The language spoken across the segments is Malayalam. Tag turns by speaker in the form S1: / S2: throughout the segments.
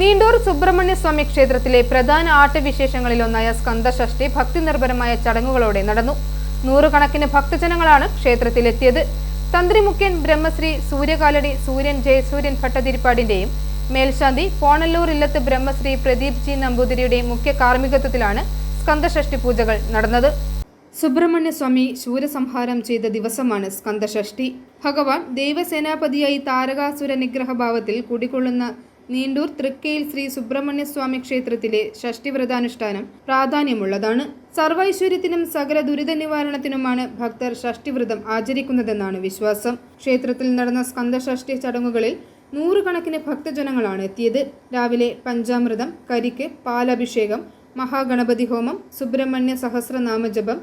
S1: നീണ്ടൂർ സുബ്രഹ്മണ്യ സ്വാമി ക്ഷേത്രത്തിലെ പ്രധാന ആട്ടവിശേഷങ്ങളിലൊന്നായ സ്കന്ദഷഷ്ടി ഭക്തി നിർഭരമായ ചടങ്ങുകളോടെ നടന്നു. നൂറുകണക്കിന് ഭക്തജനങ്ങളാണ് ക്ഷേത്രത്തിലെത്തിയത്. തന്ത്രി മുഖ്യൻ ബ്രഹ്മശ്രീ സൂര്യകാലടി സൂര്യൻ ജയസൂര്യൻ ഭട്ടതിരിപ്പാടിന്റെയും മേൽശാന്തി പോണല്ലൂർ ഇല്ലത്ത് ബ്രഹ്മശ്രീ പ്രദീപ് ജി നമ്പൂതിരിയുടെയും മുഖ്യ കാർമ്മികത്വത്തിലാണ് സ്കന്ദഷ്ടി പൂജകൾ നടന്നത്. സുബ്രഹ്മണ്യസ്വാമി ശൂരസംഹാരം ചെയ്ത ദിവസമാണ് സ്കന്ദഷ്ടി. ഭഗവാൻ ദൈവസേനാപതിയായി താരകാസുര നിഗ്രഹഭാവത്തിൽ കുടികൊള്ളുന്ന നീണ്ടൂർ തൃക്കയിൽ ശ്രീ സുബ്രഹ്മണ്യസ്വാമി ക്ഷേത്രത്തിലെ ഷഷ്ടിവ്രതാനുഷ്ഠാനം പ്രാധാന്യമുള്ളതാണ്. സർവൈശ്വര്യത്തിനും സകല ദുരിത നിവാരണത്തിനുമാണ് ഭക്തർ ഷഷ്ടിവ്രതം ആചരിക്കുന്നതെന്നാണ് വിശ്വാസം. ക്ഷേത്രത്തിൽ നടന്ന സ്കന്ദഷഷ്ടി ചടങ്ങുകളിൽ നൂറുകണക്കിന് ഭക്തജനങ്ങളാണ് എത്തിയത്. രാവിലെ പഞ്ചാമൃതം കരിക്ക് പാലഭിഷേകം മഹാഗണപതി ഹോമം സുബ്രഹ്മണ്യ സഹസ്രനാമജപം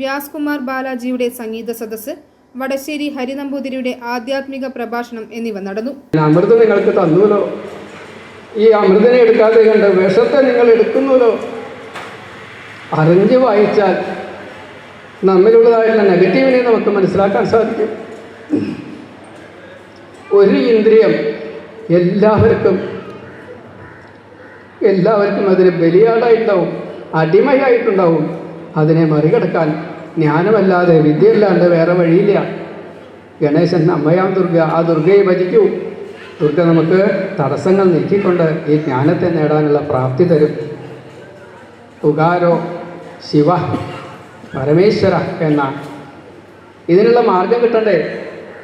S1: വ്യാസ്കുമാർ ബാലാജിയുടെ സംഗീത സദസ്സ് വടശ്ശേരി ഹരിനമ്പൂതിരിയുടെ ആധ്യാത്മിക പ്രഭാഷണം എന്നിവ നടന്നു.
S2: അമൃതം നിങ്ങൾക്ക് തന്നുല്ലോ ഈ അമൃതനെ എടുക്കാതെ കണ്ട് വിഷത്തെ നിങ്ങൾ എടുക്കുന്നുല്ലോ. അറിഞ്ഞ് വായിച്ചാൽ നമ്മിലുള്ളതായിട്ടുള്ള നെഗറ്റീവിനെ നമുക്ക് മനസ്സിലാക്കാൻ സാധിക്കും. ഒരു ഇന്ദ്രിയം എല്ലാവർക്കും എല്ലാവർക്കും അതിന് ബലിയാടായിട്ടുണ്ടാവും അടിമയായിട്ടുണ്ടാവും. അതിനെ മറികടക്കാൻ ജ്ഞാനമല്ലാതെ വിദ്യയല്ലാണ്ട് വേറെ വഴിയില്ല. ഗണേശൻ അമ്മയാം ദുർഗ ആ ദുർഗയെ ഭജിക്കൂ. ദുർഗ നമുക്ക് തടസ്സങ്ങൾ നീക്കിക്കൊണ്ട് ഈ ജ്ഞാനത്തെ നേടാനുള്ള പ്രാപ്തി തരും. ഉകാരോ ശിവ പരമേശ്വര എന്ന ഇതിനുള്ള മാർഗം കിട്ടണ്ടേ?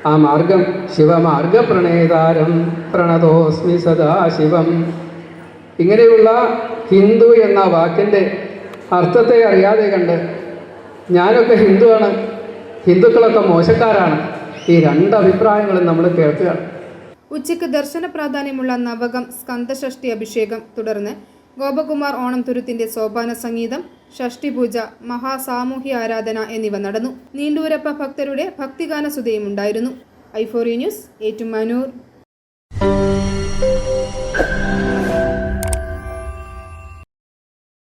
S2: ആ മാർഗം ശിവമാർഗപ്രണേതാരം പ്രണതോസ്മി സദാശിവം ഇങ്ങനെയുള്ള ഹിന്ദു എന്ന വാക്കിന്റെ അർത്ഥത്തെ അറിയാതെ കണ്ട് ഞാനൊക്കെ ഹിന്ദുവാണ്. ഹിന്ദുക്കളൊക്കെ മോശക്കാരാണ്. ഈ രണ്ട് അഭിപ്രായങ്ങളും നമ്മൾ കേൾക്കുകയാണ്
S1: ഉച്ചയ്ക്ക് ദർശന പ്രാധാന്യമുള്ള നവകം സ്കന്ദഷഷ്ടി അഭിഷേകം. തുടർന്ന് ഗോപകുമാർ ഓണം തുരുത്തിന്റെ സോപാന സംഗീതം ഷഷ്ടിപൂജ മഹാസാമൂഹ്യ ആരാധന എന്നിവ നടന്നു. നീണ്ടൂരപ്പ ഭക്തരുടെ ഭക്തിഗാന സുതയും ഉണ്ടായിരുന്നു. ഐഫോറി ന്യൂസ് ഏറ്റുമാനൂർ.